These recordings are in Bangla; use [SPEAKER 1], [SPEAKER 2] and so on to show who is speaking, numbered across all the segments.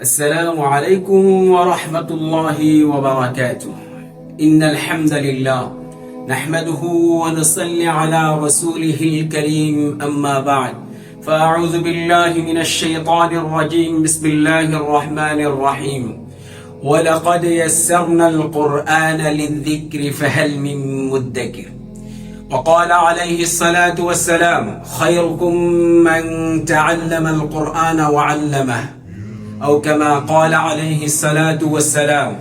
[SPEAKER 1] السلام عليكم ورحمة الله وبركاته. إن الحمد لله نحمده ونصلي على رسوله الكريم أما بعد. فأعوذ بالله من الشيطان الرجيم. بسم الله الرحمن الرحيم. ولقد يسرنا القرآن للذكر فهل من مدكر؟ وقال عليه الصلاة والسلام خيركم من تعلم القرآن وعلمه أو كما قال عليه الصلاة والسلام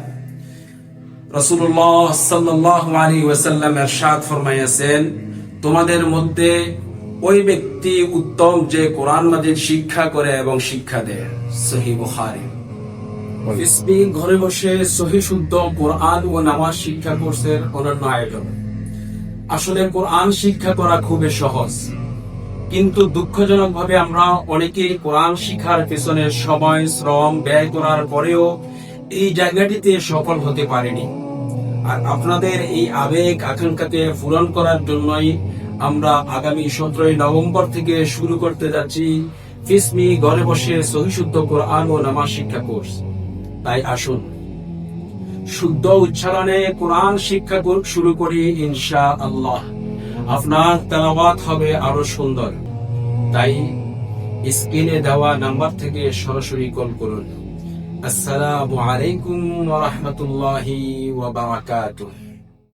[SPEAKER 1] রসুল্লাহ সাল্লাহ আলী ওয়াসাল্লাম এরশাদ ফরমাইয়াছেন তোমাদের মধ্যে ওই ব্যক্তি উত্তম যে কোরআন মাজিদ শিক্ষা করে এবং শিক্ষা দেয় সহি বুখারী ফিসবি ঘরে বসে সহি শুদ্ধ কোরআন ও নামাজ শিক্ষা কোর্সের অনন্য আয়োজন আসলে কোরআন শিক্ষা করা খুবই সহজ কিন্তু দুঃখজনক ভাবে আমরা অনেকেই কোরআন শিক্ষার পেছনে সময়, শ্রম ব্যয় করার পরেও এই জায়গাটিতে সফল হতে পারেনি। আর আপনাদের এই আবেগ আকাঙ্ক্ষাকে পূরণ করার জন্যই আমরা আগামী সতেরোই নভেম্বর থেকে শুরু করতে যাচ্ছি ফিসমি ঘরে বসে সহিশুদ্ধ কোরআন ও নামাজ শিক্ষা কোর্স। তাই আসুন, শুদ্ধ উচ্চারণে কোরআন শিক্ষা শুরু করি ইনশা আল্লাহ আপনার তেলাওয়াত হবে আরও সুন্দর। তাই স্ক্রিনে দেওয়া নাম্বার থেকে সরাসরি কল করুন। আসসালামু আলাইকুম ওয়া বারাকাতুহু।